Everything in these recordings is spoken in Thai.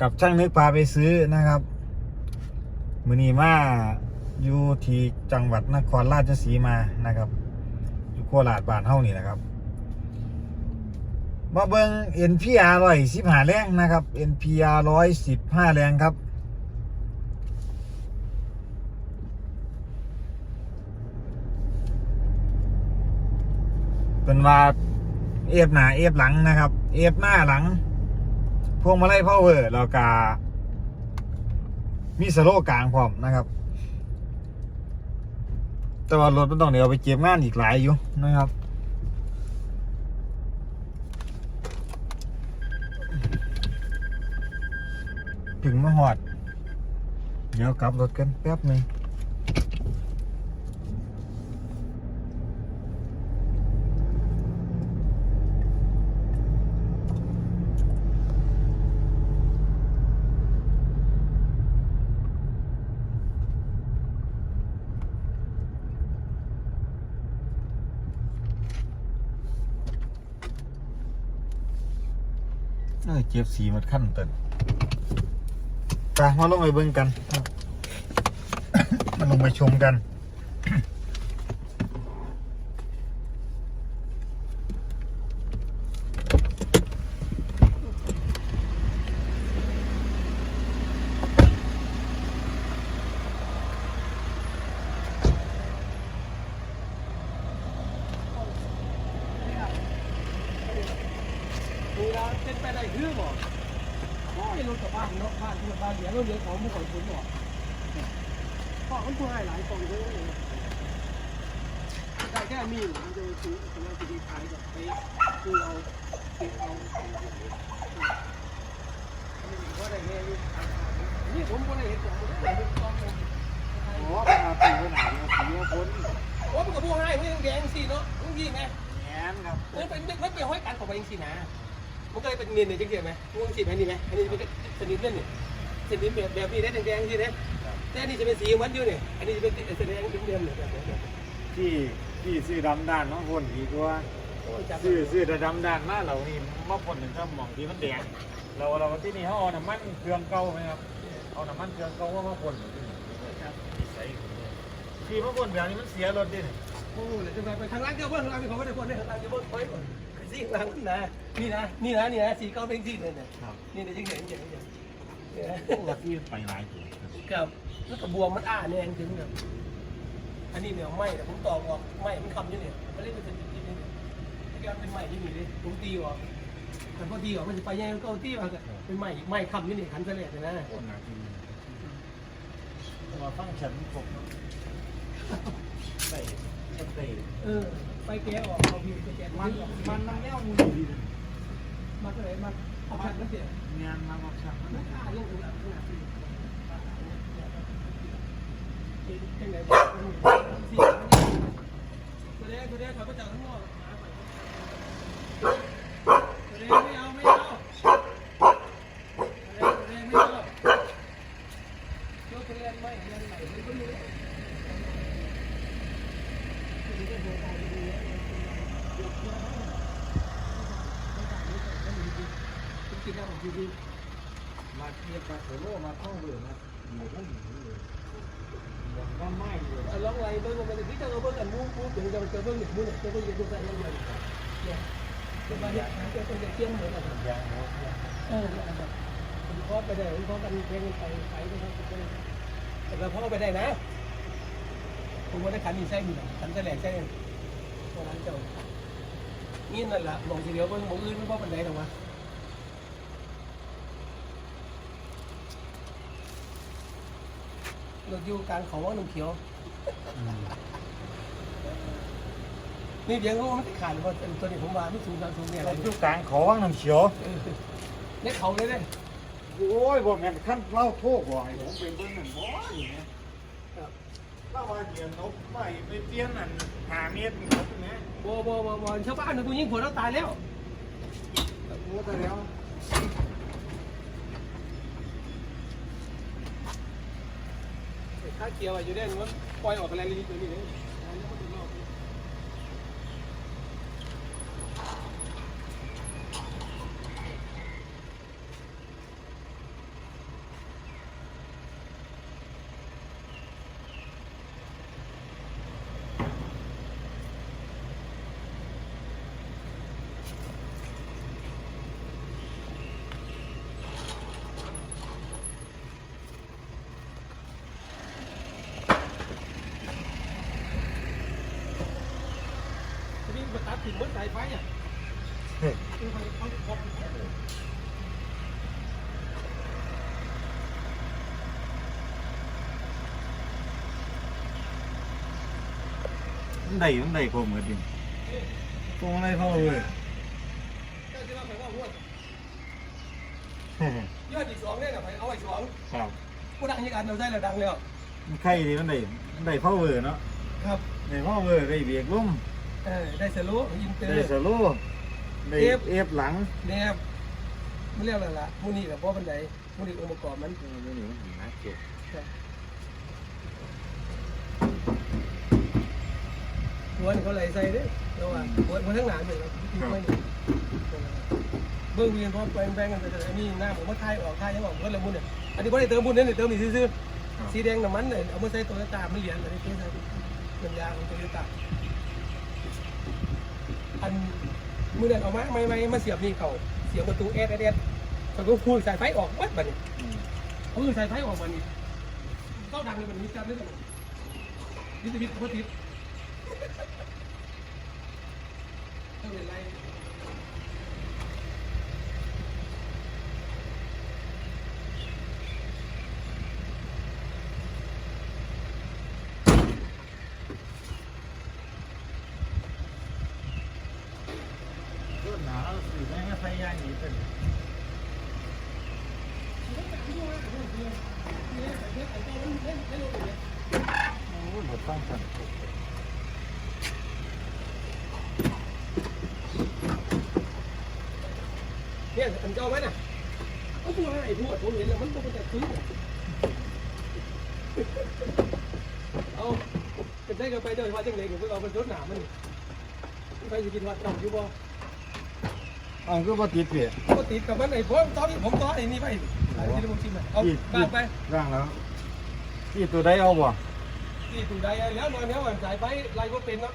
กับช่างนึกพาไปซื้อนะครับ มือนีมาอยู่ที่จังหวัดนครราชสีมานะครับ อยู่โคราชบ้านเฮานี่นะครับ มาเบิง NPR ร้อยสิบห้าแรงนะครับ NPR ร้อยสิบห้าแรงครับเป็นว่าเอฟหน้าเอฟหลังนะครับ เอฟหน้าหลัง วงมาลัยพาวเวอร์แล้วก็มีสโลกลางพร้อมนะครับ แต่ว่ารถมันต้องเดี๋ยวไปเก็บงานอีกหลายอยู่นะครับถึงมาหอด เดี๋ยวกลับรถกันแป๊บหนึ่ง เจ็บสีมันขั้นเตินไปมาลงไปเบิ่งกันมาลงไปชมกัน เป็นไปได้คือบ่โอ้ยรถกลับบ้านเนาะบ้านที่บ้านเดี๋ยวเราเลี้ยงของมุกของคุณบ่พ่อมันผู้ให้หลายกองเลยได้แค่มีมันจะซื้อสำหรับที่ดีขายกับไปคือเอาเก็บเอาว่าได้แค่นี่ผมก็ได้เห็นของผมได้เห็นกองผมอ๋อเป็นอาตีไว้ไหนเนี่ยสีว่าพ้นโอ้มันก็ผู้ให้ไม่ต้องแดงสิเนาะต้องยิงไงแง้มครับมันเป็นมันเป็นห้อยกันของมันเองสินะ มันก็เลยเป็นเนียนเนี่ยจริงๆไหมงงสีไหมนี่ไหมอันนี้เป็นสนิทเล่นเนี่ยสนิทแบบแบบนี้ได้แดงๆสิเนี่ยแต่อันนี้จะเป็นสีมันอยู่เนี่ยอันนี้จะเป็นแสดงเป็นเดือนเนี่ยแบบนี้ที่ที่ซื้อดำด้านน้องพ่นดีกว่าโอ้ยจับซื้อซื้อแต่ดำด้านมาเรานี่มาพ่นถึงก็หมองที่มันแดงเราเราที่นี่เขาเอาน้ำมันเครื่องเก่าไหมครับเอาน้ำมันเครื่องเก่าว่ามาพ่นที่นี่ใส่ที่มาพ่นแบบนี้มันเสียรถดิโอ้ยจะไปทางล่างเจ้าเบิ้งทางล่างมีคนไม่ได้คนเนี่ยทางล่างเจ้าเบิ้งคอยก่อน สีล่างนะนี่นะนี่นะนี่นะสีเก้าเป็นสีเลยเนี่ยครับนี่เนี่ยจริงๆจริงๆจริงๆเนี่ยโอ้ที่ไปหลายตัวครับแล้วก็บวงมันอ้าเนี่ยจริงๆเนี่ยอันนี้เนี่ยไม่ผมตอกออกไม่มันคำอยู่เนี่ยมันเล่นเป็นสีนี่เนี่ยที่การเป็นไม้ที่นี่เลยผมตีออกแต่พอดีออกมันจะไปยังก็ตีมาก็เป็นไม้ไม้คำนี่นี่ขันเสลดเลยนะโคตรหนักจริงมาฟังฉันผมใส่ใส่เออ ไปแกะออกเอาพิมพ์ไปแกะมัมันนมันมันแนวมือดีมันก็เลยมันเอาขันแล้วเสียงานมาบอกฉันมันฆ่าเรื่องของเราขนาดนี้เป็นไงสี่ตัวเด็กตัวเด็กถอยไปจากข้างนอกหาไปตัวเด็กไม่เอาไม่เอาตัวเด็กตัวเด็กไม่เอาตัวเด็กไม่เรียนใหม่ไม่รู้ กินได้ผมดี มาเทียบมาโซโลมาเข้าเบื่อมาหมูพุ่งหมูเลยอย่างว่าไม่เลยๆลองไล่เบิ้งมันจะพิจารณาเบิ้งกันมูมูเดี๋ยวจะจอเบิ้งหนึ่งมูเนี่ยเจอเบิ้งเยอะดูใจเยอะเลยเนี่ยจะมาเนี่ยเจอคนจะเที่ยงเหมือนกันอย่างเนาะเออผมพอไปได้ผมพอกันเพลงไปไปนะครับแต่เราพอไปได้นะผมว่าได้ขันมีไส้มีขันแสลงไส้ตรงนั้นเจ้านี่นั่นแหละมองทีเดียวเบิ้งมองอื่นไม่พอปันไดหรอกวะ เราอยู่กลางเขาว่าน้ำเขียวนี่เดี๋ยวเขาไม่ติดขาดว่าตัวนี้ผมมาไม่สูงทางสูงเนี่ยอะไรเราอยู่กลางเขาว่างน้ำเขียว เนี่ยเขาเลยเนี่ยโอ้ยบอกแม่นขั้นเล่าโทษบ่อยผมเป็นเบิ้งนั่นบ่อย่างเงี้ยเล่าว่าเดี๋ยวนกไปไปเปลี่ยนนั่นหาเมตรนี่ครับเนี่ยบ่บ่บ่บ่ชาวบ้านน่ะกูยิงผัวเราตายแล้ว โอ้แต่แล้ว ถ้า เกี่ยวอะอยู่เด้มันปล่อยออกไปแล้วนี่ตัวนี้เลยไฟเนี่ ยคือเขาเขาเขามันได้มันได้คมเหมือนดิตรงอะไรพ่อเลยเจ้าที่ว่าไปว่าหัวยอดอีกสองเนี่ยนะไปเอาไอ้สองครับกูดังยังกันเราได้แล้วดังแล้วมันไข่ดิมันได้มันได้พ่อเวอร์เนาะครับได้พ่อเวอร์ได้เบียกลุ่ม เออได้สรุปอินเตอได้ร์สโลได้เอฟ เอฟหลังเนี่ยมันเรียกอะไรล่ะมูนี่กับพ่อบันไดมูนี่องค์ประกอบมันนี่นี่นะเจ็บหัวนี่เขาไหลใส่เด้เราว่าหัวหัวทั้งหลังเลยเราทิ้งไว้นี่เบื้องเวียนพอแบ่งแบ่งกันไปแต่อันนี้หน้าผมว่าทายออกทายยังออกเพิ่นละมุนเนี่ยอันนี้บ่ได้เติมบุญเนี่ยเติมนี่ซื่อๆสีแดงน้ำมันเลยเอามาใส่ตัวตามันเหรียญอะไรเงี้ยใส่น้ำยาของตัวตา อันมือเดินออกมาไม่ไม่มาเสียบนี่เขาเสียบประตูเอสเอสเขาก็พูดสายไฟออกวัดบันนี้เขาคือสายไฟออกบันนี้เข้าดังเลยบันนี้จำได้เลยวิตามินเขาติดต้องเป็นไรต้อไม่ให้ไฟย่างเป็นโอ้หมดต้องสั่น เนี่ยอันเจ้าไว้น่ะก็ตัวไอ้พวกผมเห็นแล้วมันต้องเป็นซื้อเอาเป็นได้กันไปเดินว่าจังเลยเดี๋ยวเอาเป็นรถหนามันไปสิกินวัดเก่าอยู่บ่ อ๋อก็บ่ติดเปียก็ติดกับมันไอ้ผมตอนนี้ผมต่อไอ้นี่ไปไอ้ที่ผมชิมเอาบ้านไปร่างแล้วที่ตัวใดเอาบ่ที่ตูใดแล้วนอนเนี้ยวันสายไปไล่ก็เป็นเนาะ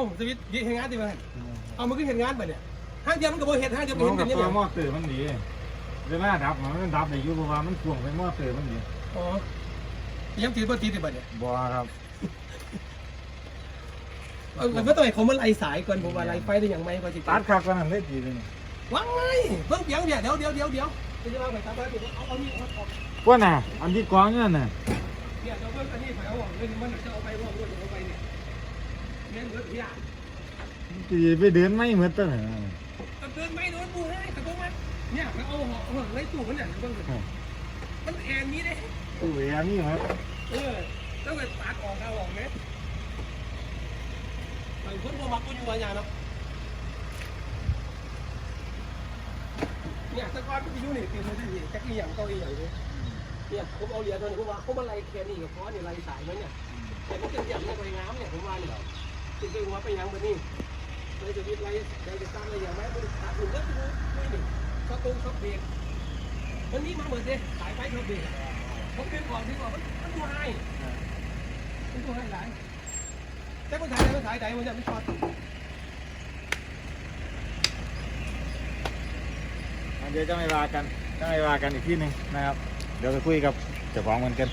าสวิตเห็นงานดีไหมเอามันขึ้นเห็นงานไปเนี่ยห้างเดียวมันก็บ่เห็นห้างเดียวมันน้องเห็นกักับนเนี่ยตัวมอเตอร์มันดีเวลาดับมันดับได้อยู่เพราะว่ามันพ่วงไปมอเตอร์มันดีอ๋อยังตีบ่ตีติดบ่เนี่ยบ่ครับเออมันก็ต้องให้เขามาไล่สายก่อนผมว่าไล่ไฟได้อย่างไรพอสิตัดคักกว่านั้นเลยทีนึงวังไงเพิ่งเสียงเนี่ยเดี๋ยวเดี๋ยวเดี๋ยวเดี๋ยวจะว่าไปตัดไปเอาเอานี่เอาออกว่าน่ะ อันที่กวางนั่นน่ะเนี่ยเดี๋ยวเพิ่งอันนี้ไปเอาออกเลยมันจะเอาไปว่าว่าจะเอาไป เนี่ยเนี่ยเหลือเพียตีไปเดินไม่เหมือนตั้งแต่ก็เดินไม่โดนปูให้แต่ก็มาเนี่ยมันเอาหอกเอาหอกไล่ตู้มันเนี่ยเพิ่งมันแอนนี้เด้ตู้แอร์นี่ครับเออต้องไปตัดออกเอาออกไหมไอ้คนบ่มักกูอยู่ว่าอย่างเนาะเนี่ยตะกอนมันอยู่นี่เป็นมันที่จักอีหยังเก้าอีหยังเลยเนี่ยผมเอาเหรียญตัวนี้ผมว่าเขามาไล่แค่นี้กับเพราะเนี่ยไล่สายมันเนี่ยแต่มันจะอย่างเนี่ยไปงามเนี่ยผมว่าเนี่ย จริงๆว่าไปยังแบบนี้เลยจะมีไล่ไล่จะตั้งอะไรอย่างไรมันตัดหนึ่งก็คือไม่หนึ่งช็อตตรงช็อตเบรกมันนี่มาเหมือนเด้สายไฟช็อตเบรกผมเป็นก่อนที่ว่ามันมันตัวให้มันตัวให้หลายแต่คนถ่ายมันถ่ายใดมันจะไม่ช็อตเดี๋ยวจะไม่วากันจะไม่วากันอีกที่หนึ่งนะครับ เดี๋ยวไปคุยกับเจ้าของมันกัน